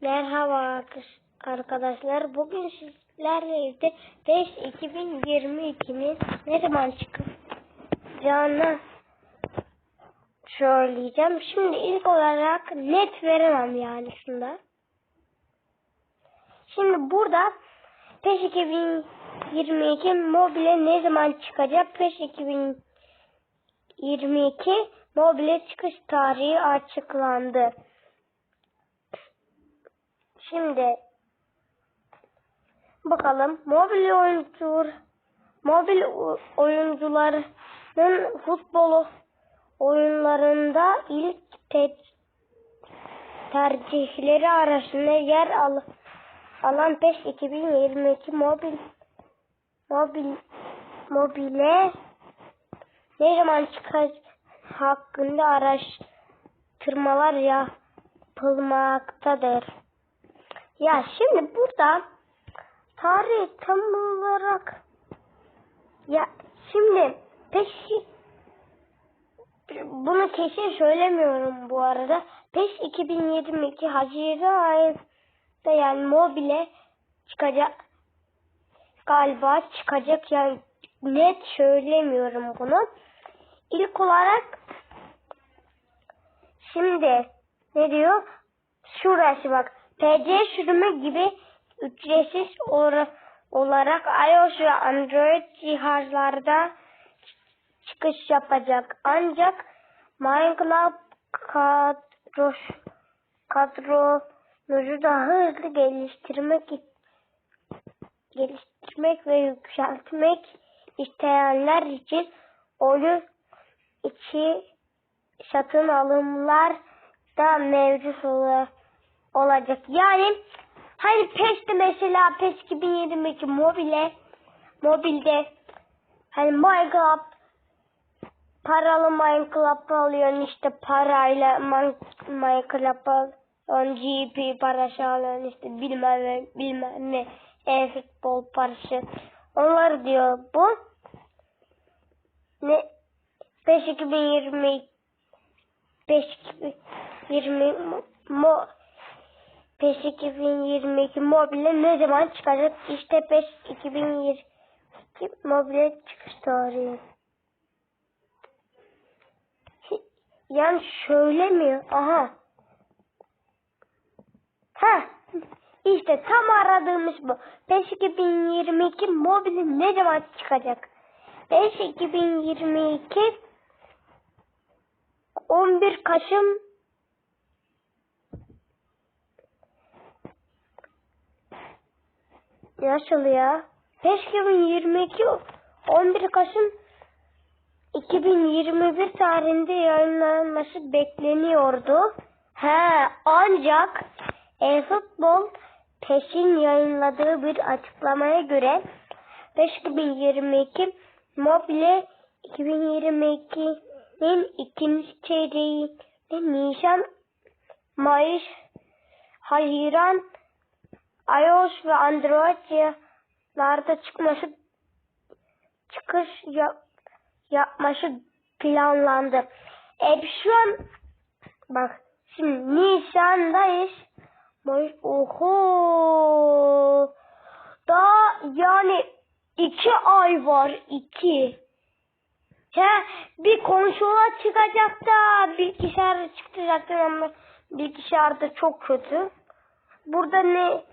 Merhaba arkadaşlar. Bugün sizlerle birlikte PES 2022'nin ne zaman çıkacağını söyleyeceğim. Şimdi ilk olarak net veremem yani şunda. Şimdi burada PES 2022 mobile ne zaman çıkacak? PES 2022 mobile çıkış tarihi açıklandı. Şimdi bakalım mobil oyuncular mobil oyuncuların futbol oyunlarında ilk te tercihleri arasında yer al alan PES 2022 mobil mobil mobile ne zaman çıkacak hakkında araştırmalar yapılmaktadır. Ya şimdi burada tarih tam olarak ya şimdi peşi bunu kesin söylemiyorum bu arada. PES 2022 Haziran ayında yani mobile çıkacak galiba çıkacak yani net söylemiyorum bunu. İlk olarak şimdi ne diyor? Şurası bak. PC sürümü gibi ücretsiz olarak iOS ve Android cihazlarda çıkış yapacak. Ancak Minecraft kadros, kadronuzu daha hızlı geliştirmek geliştirmek ve yükseltmek isteyenler için oyun içi satın alımlar da mevcut olacak olacak. Yani hani PES'te mesela PES 2022 mobile mobilde hani Minecraft paralı Minecraft alıyorsun işte parayla Minecraft alıyorsun GP parası alıyorsun işte bilmem ne bilmem ne e-futbol parası onlar diyor bu. Ne? PES 2020 PES 2020 mo PES 2022 mobile ne zaman çıkacak? İşte PES 2022 mobile çıkış tarihi. Yani söylemiyor. Aha. Ha. İşte tam aradığımız bu. PES 2022 mobile ne zaman çıkacak? PES 2022 11 Kasım Nasıl ya? PES 2022 11 Kasım 2021 tarihinde yayınlanması bekleniyordu. He, ancak eFootball PES'in yayınladığı bir açıklamaya göre PES 2022 mobile 2022'nin ikinci çeyreğinde Nisan, Mayıs, Haziran iOS ve Android cihazlarda çıkması çıkış yap, yapması planlandı. E şu an bak şimdi Nisan'dayız. Oho. Daha yani iki ay var iki. Ha, bir konsola çıkacak da bilgisayar çıkacak ama bilgisayarda çok kötü. Burada ne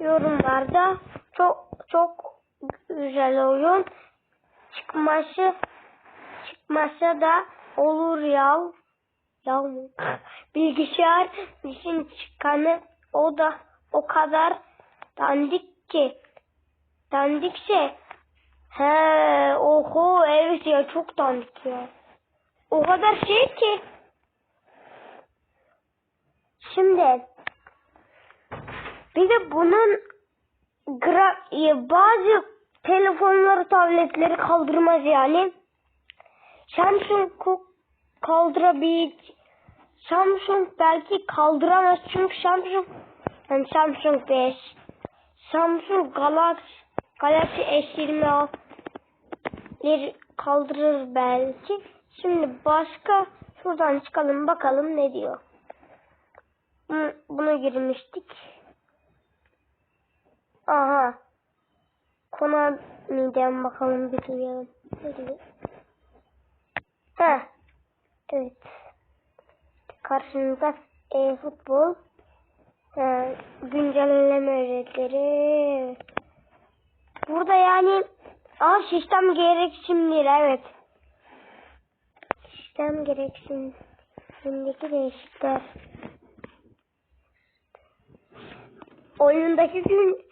yorumlarda çok çok güzel oyun çıkması çıkmasa da olur ya ya bilgisayar için çıkanı o da o kadar dandik ki dandikse he oho evet ya çok dandik ya. O kadar şey ki. Şimdi bir de bunun e, bazı telefonları, tabletleri kaldırmaz yani. Samsung kaldırabilir. Samsung belki kaldıramaz çünkü Samsung yani Samsung 5 Samsung Galaxy Galaxy S20'leri kaldırır belki. Şimdi başka şuradan çıkalım bakalım ne diyor. Buna girmiştik. Aha. Konami'den bakalım bir duyalım. Heh. Evet. Karşınızda e-futbol. Ee, güncelleme ücretleri. Burada yani Aa sistem gereksinimleri evet. Sistem gereksinimindeki değişiklikler. Oyundaki gün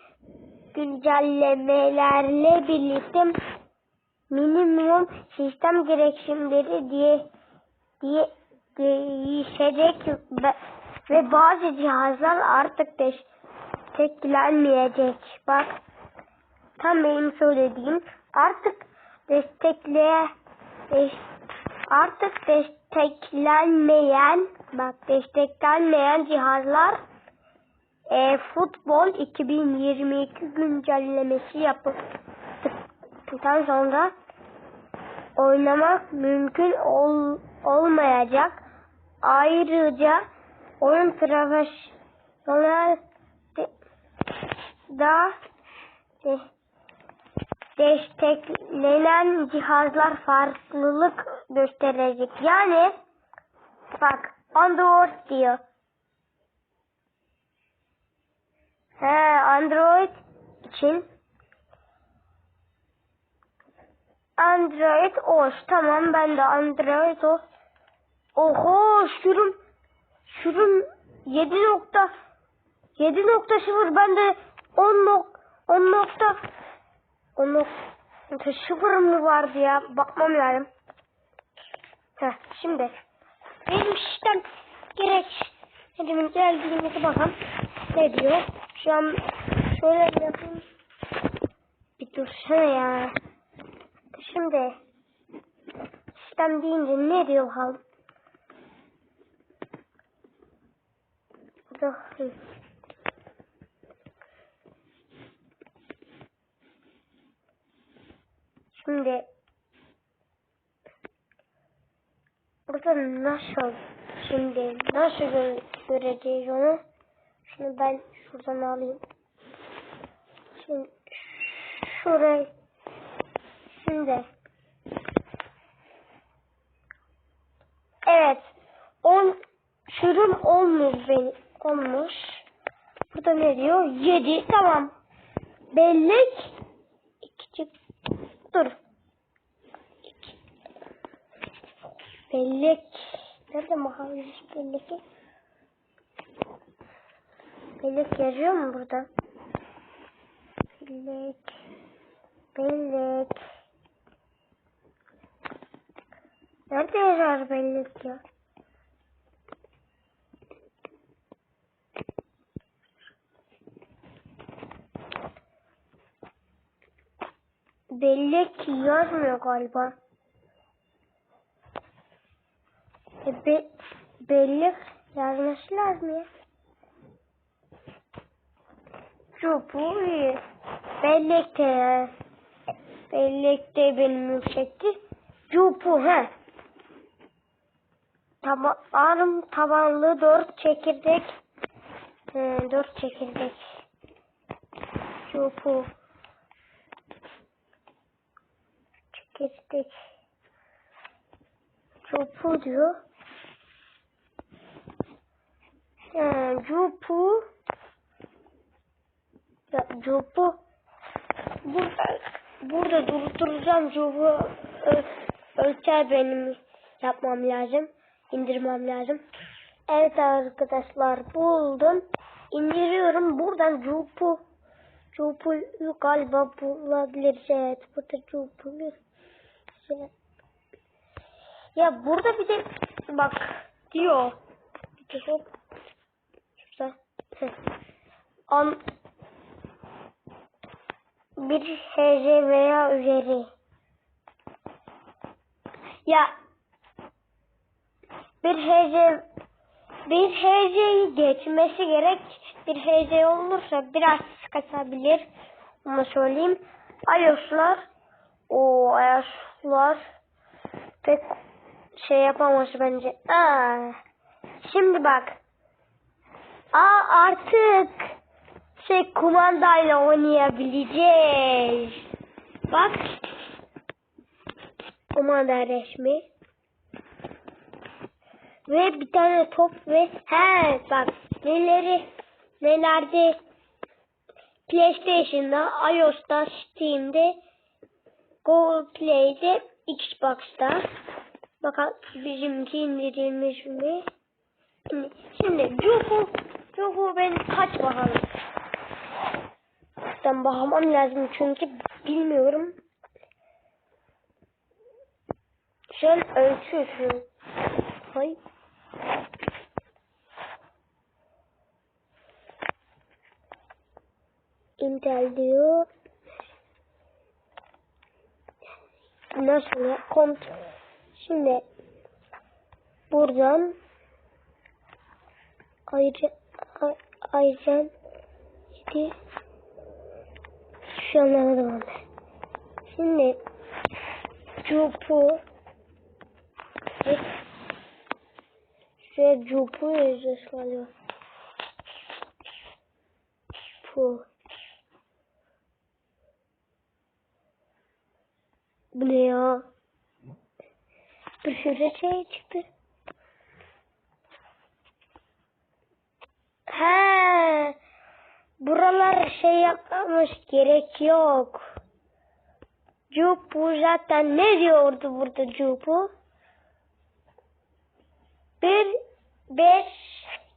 güncellemelerle birlikte minimum sistem gereksinimleri diye diye değişecek ve, bazı cihazlar artık desteklenmeyecek. Bak tam benim söylediğim artık destekleye des, artık desteklenmeyen bak desteklenmeyen cihazlar e, futbol 2022 güncellemesi yapıldıktan sonra oynamak mümkün ol, olmayacak. Ayrıca oyun profesyonel da de, desteklenen cihazlar farklılık gösterecek. Yani bak Android diyor. He Android için Android OS. Tamam ben de Android OS. Oho sürüm sürüm 7 nokta 7.0 ben de 10 nok 10 nokta 10 nokta 0 mı vardı ya bakmam lazım. Heh, şimdi benim sistem gerek Hedimin geldiğimize bakalım ne diyor. Şu an şöyle bir yapayım. Bir dursana ya. Şimdi sistem deyince ne diyor bakalım. Dur. Şimdi burada nasıl şimdi nasıl gö göreceğiz onu? Şunu ben şuradan alayım. Şimdi şuraya şimdi Evet. 10 sürüm olmuş benim. Olmuş. Burada ne diyor? 7. Tamam. Bellek. İki Dur. İki. Bellek. Nerede mahalle belleki? Bellek yazıyor mu burada? Bellek. Bellek. Nerede yazar bellek ya? Bellek yazmıyor galiba. E be, bellek yazması lazım ya. Çubuğu iyi. Bellek de bellek de benim yüksekti. Cupu he. Taba arım tabanlı dört çekirdek. He, dört çekirdek. Cupu. Çekirdek. Cupu diyor. He, cupu. Cupu. Burada, burada durduracağım. Ö, ölçer benim yapmam lazım indirmem lazım. Evet arkadaşlar buldum. İndiriyorum. Buradan Jupu Jupu galiba bulabiliriz. Evet burada Jupu Ya burada bir de bak diyor. Şurada. An bir HC veya üzeri. Ya bir HC bir HC'yi geçmesi gerek. Bir HC olursa biraz kasabilir. Onu söyleyeyim. iOS'lar o iOS'lar pek şey yapamaz bence. Aa, şimdi bak. Aa artık şey kumandayla oynayabileceğiz. Bak. Kumanda resmi. Ve bir tane top ve he bak neleri nelerde PlayStation'da, iOS'ta, Steam'de, Google Play'de, Xbox'ta. Bakalım bizimki indirilmiş mi? Şimdi, şimdi Cufu, Cufu ben kaç bakalım. Ben bakmam lazım çünkü bilmiyorum. Şöyle ölçüyorsun. Hay. Intel diyor. Nasıl ya? Kont. Şimdi buradan ayrı a- ayrıca işte şu anlamadım ben. Şimdi cupu şuraya cupu yazacağız galiba. Pu. Bu ne ya? Bir sürü şey çıktı. He. Buralar şey yapmamış gerek yok. Cupu zaten ne diyordu burada Cupu? Bir beş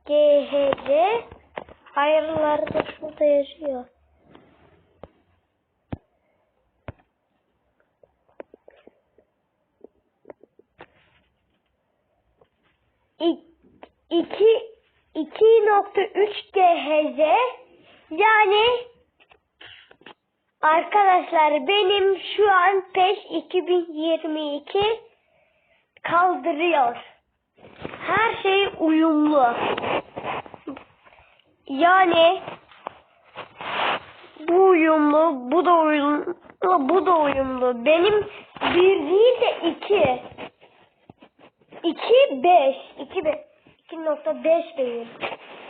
GHC ayrıları da şurada yazıyor. İ- iki 2.3 GHz yani arkadaşlar benim şu an PES 2022 kaldırıyor. Her şey uyumlu. Yani bu uyumlu, bu da uyumlu, bu da uyumlu. Benim bir değil de iki. 2 5 2 5 2.5 değil.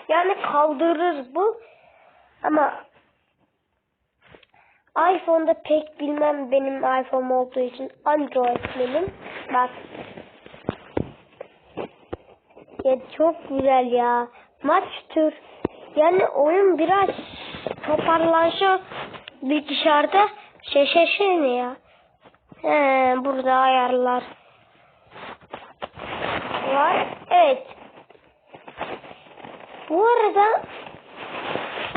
Yani kaldırır bu. Ama iPhone'da pek bilmem benim iPhone olduğu için Android benim. Bak. Ya çok güzel ya. Maç tür. Yani oyun biraz toparlansa bilgisayarda şey şey şey ne ya. He, burada ayarlar var. Evet. Bu arada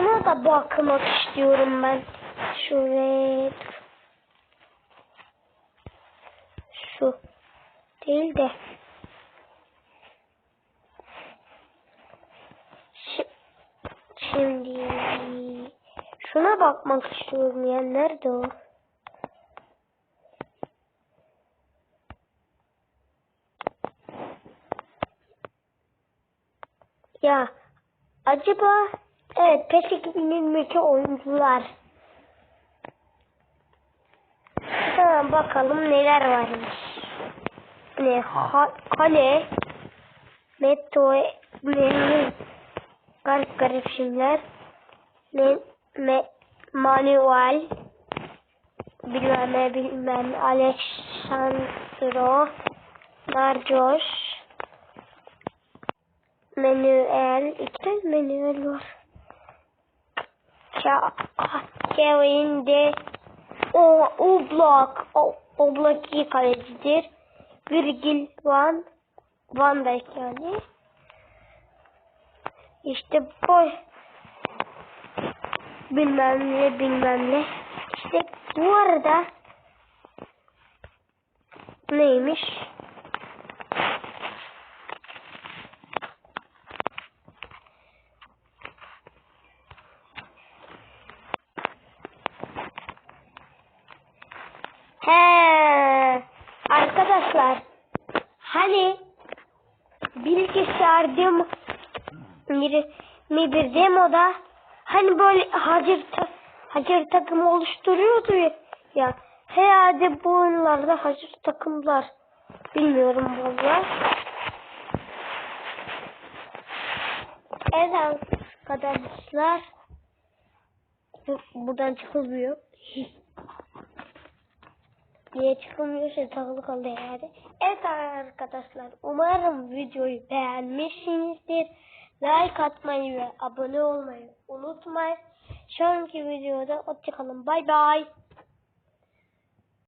şuna da bakmak istiyorum ben. Şuraya şu değil de Şi- şimdi şuna bakmak istiyorum ya nerede o? Ya acaba evet PES 2022 oyuncular. Tamam bakalım neler varmış. Ne ha, kale Metro ne garip garip şeyler ne me, manuel bilmem ne bilmem Alexandro Narcos Manuel iki tane manuel var. Kevin de o Oblak o Oblak iyi kalecidir. Virgil Van Van Dijk yani. İşte bu bilmem ne bilmem ne. İşte bu arada neymiş? 2021 demoda hani böyle hacır, ta hacır takımı oluşturuyordu ya. Herhalde bu oyunlarda hacır takımlar. Bilmiyorum valla. Evet arkadaşlar. Buradan çıkılmıyor. Niye çıkılmıyor şey takılı kaldı yani. Evet arkadaşlar umarım videoyu beğenmişsinizdir. Like atmayı ve abone olmayı unutmayın. Sonraki videoda hoşçakalın. Bay bay.